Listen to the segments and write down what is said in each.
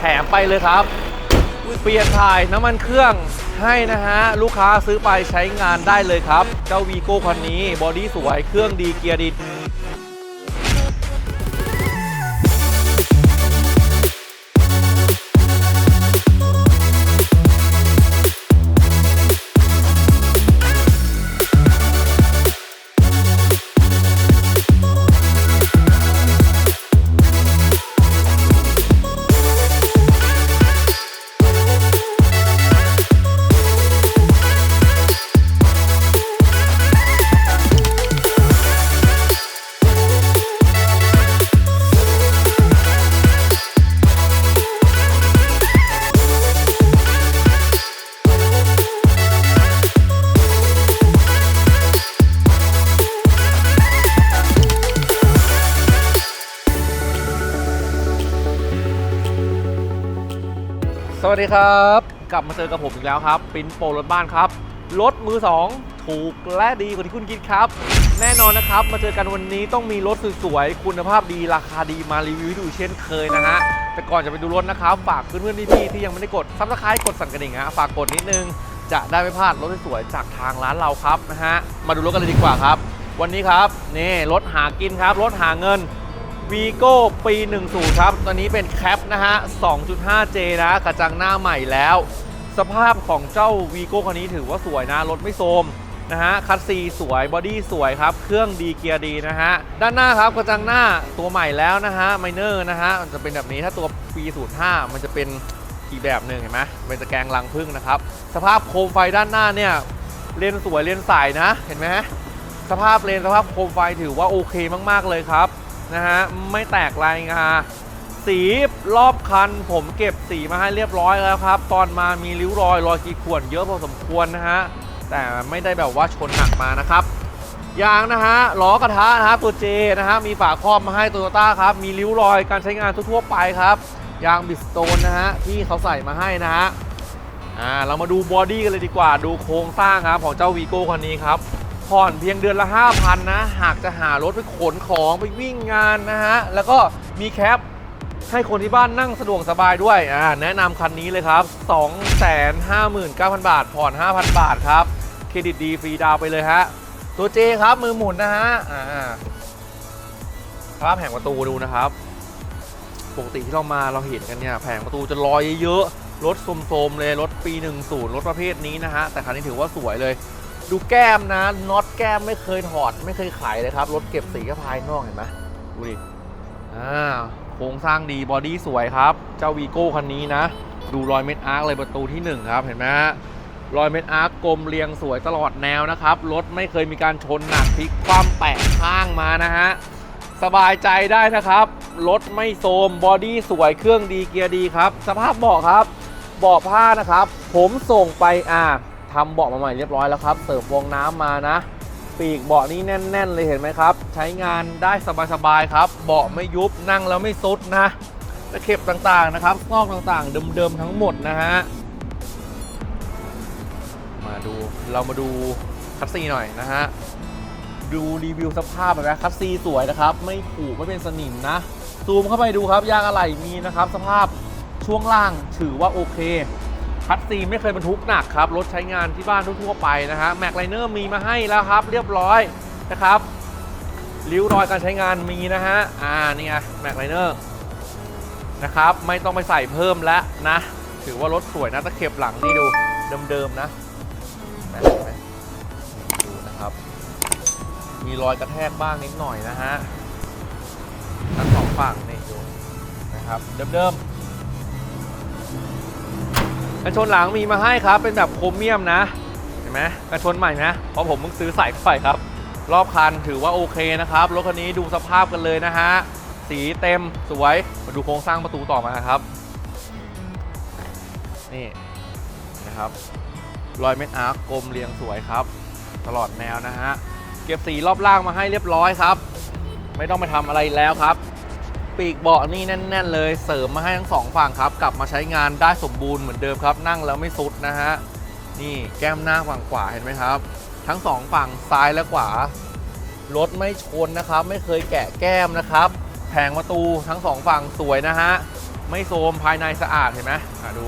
แถมไปเลยครับ เปลี่ยนถ่ายน้ำมันเครื่องให้นะฮะ ลูกค้าซื้อไปใช้งานได้เลยครับ เจ้าวีโก้คันนี้บอดี้สวยเครื่องดีเกียร์ดี สวัสดีครับ กลับมาเจอกับผมอีกแล้วครับปินโปรรถบ้านครับ รถมือ 2 ถูกและดีกว่าที่คุณคิดครับ แน่นอนนะครับ มาเจอกันวันนี้ต้องมีรถสวยๆ คุณภาพดีราคาดีมารีวิวให้ดูเช่นเคยนะฮะ แต่ก่อนจะไปดูรถนะครับ ฝากเพื่อนๆพี่ๆที่ยังไม่ได้กดซับสไครต์กดสั่นกระดิ่งฮะฝากกดนิดนึง จะได้ไม่พลาดรถสวยๆจากทางร้านเราครับนะฮะมาดูรถกันเลยดีกว่าครับ วันนี้ครับนี่รถหากินครับรถหาเงิน วีโก้ปี 10 ครับ ตอนนี้เป็นแคปนะฮะ 2.5J นะกระจังหน้าใหม่แล้ว สภาพของเจ้าวีโก้คันนี้ถือว่าสวยนะ รถไม่โทรมนะฮะ คัสซีสวย บอดี้สวยครับ เครื่องดีเกียร์ดีนะฮะ ด้านหน้าครับกระจังหน้าตัวใหม่แล้วนะฮะไมเนอร์นะฮะมันจะเป็นแบบนี้ถ้าตัวปี05มันจะเป็นอีกแบบหนึ่งเห็นไหมเป็นตะแกรงลังพึ่งนะครับ สภาพโคมไฟด้านหน้าเนี่ยเลนสวยเลนใสนะ เห็นไหมสภาพเลนสภาพโคมไฟถือว่าโอเคมาก ๆ เลยครับ นะฮะไม่แตกลายงาสีรอบคัน ผมเก็บสีมาให้เรียบร้อยแล้วครับ ตอนมามีริ้วรอยรอยขีดข่วนเยอะพอสมควรนะฮะแต่ไม่ได้แบบว่าชนหนักมานะครับยางนะฮะล้อกระทะนะฮะตัวเจนะฮะมีฝาครอบมาให้โตโยต้าครับมีริ้วรอยการใช้งานทั่วๆไปครับยางบิสโตนนะฮะที่เขาใส่มาให้นะฮะอ่าเรามาดูบอดี้กันเลยดีกว่าดูโครงสร้างครับของเจ้าวีโก้คันนี้ครับ ผ่อนเพียงเดือนละ 5,000 นะ หากจะหารถไปขนของไปวิ่งงานนะฮะ แล้วก็มีแคปให้คนที่บ้านนั่งสะดวกสบายด้วยอ่าแนะนำคันนี้เลยครับ 259,000 บาท ผ่อน 5,000 บาทครับ เครดิตดีฟรีดาวไปเลยฮะ ตัวเจครับมือหมุนนะฮะ อ่าภาพแผงประตูดูนะครับ ปกติที่เรามาเราเห็นกันเนี่ยแผงประตูจะลอยเยอะๆรถโสมๆเลยรถปี 10 รถประเภทนี้นะฮะ แต่คันนี้ถือว่าสวยเลย ดูแก้มนะน็อตแก้มไม่เคยถอด ไม่เคยขายเลยครับ รถเก็บสีก็ภายนอกเห็นไหมดูดิอ่าโครงสร้างดีบอดี้สวยครับ เจ้าวีโก้คันนี้นะ ดูรอยเม็ดอาร์คเลยประตูที่ 1 ครับ เห็นไหมฮะรอยเม็ดอาร์คกลมเรียงสวยตลอดแนวนะครับ รถไม่เคยมีการชนหนักพลิกคว่ำแปะข้างมานะฮะ สบายใจได้นะครับ รถไม่โทมบอดี้สวยเครื่องดีเกียร์ดีครับ สภาพเบาะครับเบาะผ้านะครับ ผมส่งไปอ่า ทำเบาะมาใหม่เรียบร้อยแล้วครับ เสริมฟองน้ำมานะ ปีกเบาะนี่แน่น ๆ เลยเห็นไหมครับ ใช้งานได้สบายๆครับ เบาะไม่ยุบนั่งแล้วไม่ซุดนะตะเข็บต่างๆนะครับนอกต่างๆเดิมๆทั้งหมดนะฮะมาดูเรามาดูคัสซีหน่อยนะฮะดูรีวิวสภาพแบบนี้คัสซีสวยนะครับ ไม่ผุไม่เป็นสนิมนะ ซูมเข้าไปดูครับยางอะไหล่มีนะครับ สภาพช่วงล่างถือว่าโอเค คัสซีไม่เคยบรรทุกหนักครับ รถใช้งานที่บ้านทั่วๆไปนะฮะแม็กไลเนอร์มีมาให้แล้วครับ เรียบร้อยนะครับริ้วรอยการใช้งานมีนะฮะอ่านี่ไงแม็กไลเนอร์นะครับไม่ต้องไปใส่เพิ่มแล้วนะ ถือว่ารถสวยนะตะเข็บหลังนี่ดูเดิมๆนะนไหมเห็นไหมดูนะครับมีรอยกระแทกบ้างนิดหน่อยนะฮะทั้งสองฝั่งนี่ดูนะครับเดิมๆ กันชนหลังมีมาให้ครับ เป็นแบบโครเมียมนะ เห็นไหมกันชนใหม่นะเพราะผมเพิ่งซื้อใส่เข้าไปครับ รอบคันถือว่าโอเคนะครับ รถคันนี้ดูสภาพกันเลยนะฮะ สีเต็มสวย มาดูโครงสร้างประตูต่อมาครับ นี่นะครับรอยเม็ดอาร์คกลมเรียงสวยครับ ตลอดแนวนะฮะ เก็บสีรอบล่างมาให้เรียบร้อยครับ ไม่ต้องไปทำอะไรแล้วครับ ปีกเบาะนี่แน่น ๆ เลย เสริมมาให้ทั้งสองฝั่งครับ กลับมาใช้งานได้สมบูรณ์เหมือนเดิมครับ นั่งแล้วไม่สุดนะฮะ นี่แก้มหน้าฝั่งขวาเห็นไหมครับ ทั้งสองฝั่งซ้ายและขวารถไม่ชนนะครับ ไม่เคยแกะแก้มนะครับ แผงประตูทั้งสองฝั่งสวยนะฮะ ไม่โซมภายในสะอาดเห็นไหมอะดู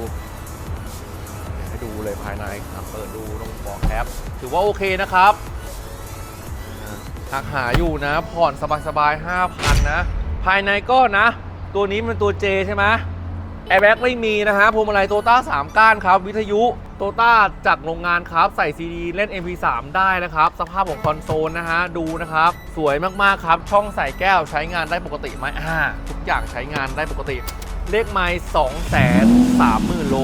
ให้ดูเลยภายในเปิดดูตรงเบอกแคปถือว่าโอเคนะครับหากหาอยู่นะ ผ่อนสบายๆ5,000 นะ ภายในก็นะ ตัวนี้มันตัว J ใช่ไหมแอร์แบ็กไม่มีนะฮะพวงมาลัยโตต้า3ก้านครับ วิทยุโตต้าจากโรงงานครับ ใส่ CD เล่น MP3 ได้นะครับ สภาพของคอนโซลนะฮะ ดูนะครับ สวยมากๆครับ ช่องใส่แก้วใช้งานได้ปกติไหมอ่าทุกอย่างใช้งานได้ปกติ เลขไมล์2แสน3หมื่นโล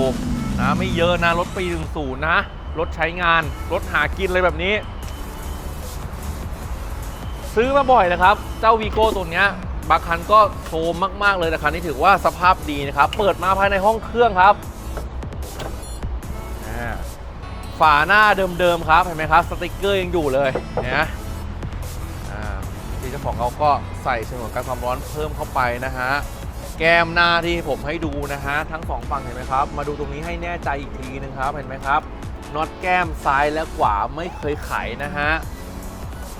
นะไม่เยอะนะ รถปี10นะ รถใช้งาน รถหากินเลยแบบนี้ ซื้อมาบ่อยนะครับ เจ้าวีโก้ตัวเนี้ย บางคันก็โทมมาก ๆ เลยแต่คันนี้ถือว่าสภาพดีนะครับ เปิดมาภายในห้องเครื่องครับ ฝาหน้าเดิม ๆ ครับ เห็นไหมครับ สติกเกอร์ยังอยู่เลยนะอ่าที่เจ้าของเขาก็ใส่ฉนวนกันความร้อนเพิ่มเข้าไปนะฮะ แก้มหน้าที่ผมให้ดูนะฮะ ทั้งสองฝั่งเห็นไหมครับ มาดูตรงนี้ให้แน่ใจอีกทีนึงครับ เห็นไหมครับน็อตแก้มซ้ายและขวาไม่เคยไขนะฮะ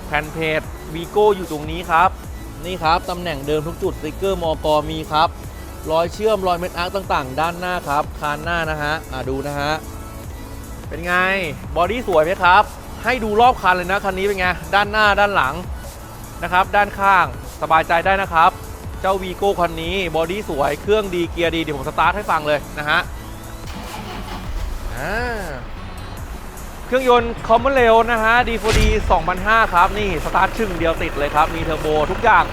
แผ่นเพจวีโก้อยู่ตรงนี้ครับ นี่ครับตำแหน่งเดิมทุกจุดสติกเกอร์มอกมีครับรอยเชื่อมรอยเม็ดอาร์คต่างๆ ด้านหน้าครับ คานหน้านะฮะอ่าดูนะฮะเป็นไงบอดี้สวยไหมครับ ให้ดูรอบคันเลยนะคันนี้เป็นไงด้านหน้าด้านหลังนะครับ ด้านข้างสบายใจได้นะครับ เจ้าวีโก้คันนี้บอดี้สวยเครื่องดีเกียร์ดีเดี๋ยวผมสตาร์ทให้ฟังเลยนะฮะอ่า เครื่องยนต์คอมมอนเรลนะฮะ D4D 2005 ครับ นี่สตาร์ทชึ่งเดียวติดเลยครับ มีเทอร์โบทุกอย่าง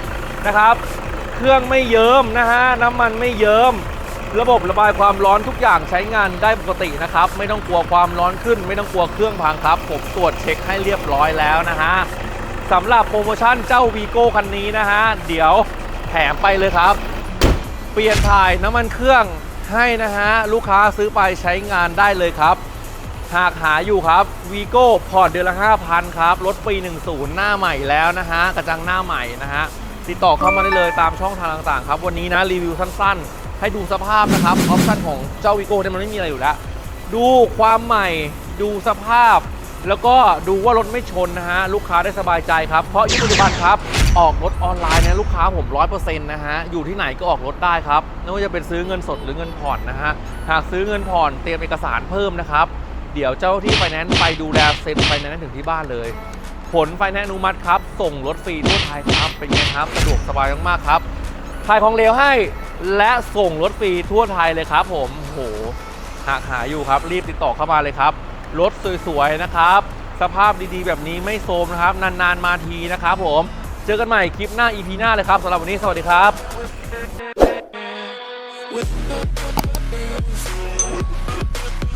นะครับ เครื่องไม่เยิ้มนะฮะ น้ำมันไม่เยิ้ม ระบบระบายความร้อนทุกอย่างใช้งานได้ปกตินะครับ ไม่ต้องกลัวความร้อนขึ้น ไม่ต้องกลัวเครื่องพังครับ ผมตรวจเช็คให้เรียบร้อยแล้วนะฮะสำหรับโปรโมชั่นเจ้าวีโก้คันนี้นะฮะ เดี๋ยวแถมไปเลยครับ เปลี่ยนถ่ายน้ำมันเครื่องให้นะฮะ ลูกค้าซื้อไปใช้งานได้เลยครับ หากหาอยู่ครับวีโก้พอร์ตเดือนละ 5,000 ครับรถปี 10 หน้าใหม่แล้วนะฮะ กระจังหน้าใหม่นะฮะ ติดต่อเข้ามาได้เลยตามช่องทางต่างๆ ครับ วันนี้นะ รีวิวสั้นๆ ให้ดูสภาพนะครับ ออปชั่นของเจ้าวีโก้เนี่ยมันไม่มีอะไรอยู่แล้ว ดูความใหม่ดูสภาพ แล้วก็ดูว่ารถไม่ชนนะฮะ ลูกค้าได้สบายใจครับ เพราะยุคปัจจุบันครับ ออกรถออนไลน์นี่ยลูกค้าผม100%นะฮะอยู่ที่ไหนก็ออกรถได้ครับไม่ว่าจะเป็นซื้อเงินสดหรือเงินผ่อนนะฮะหากซื้อเงินผ่อนเตรียมเอกสารเพิ่มนะครับ เดี๋ยวเจ้าที่ไฟแนนซ์ไปดูแลเซ็นไฟแนนซ์ถึงที่บ้านเลย ผลไฟแนนซ์อนุมัติครับ ส่งรถฟรีทั่วไทยครับ เป็นไงครับ สะดวกสบายมากๆครับถ่ายของเลวให้และส่งรถฟรีทั่วไทยเลยครับ ผมโหหากหาอยู่ครับ รีบติดต่อเข้ามาเลยครับ รถสวยๆนะครับ สภาพดีๆ แบบนี้ไม่โทรมนะครับ นานๆมาทีนะครับผม เจอกันใหม่คลิปหน้า EP หน้าเลยครับสำหรับวันนี้สวัสดีครับ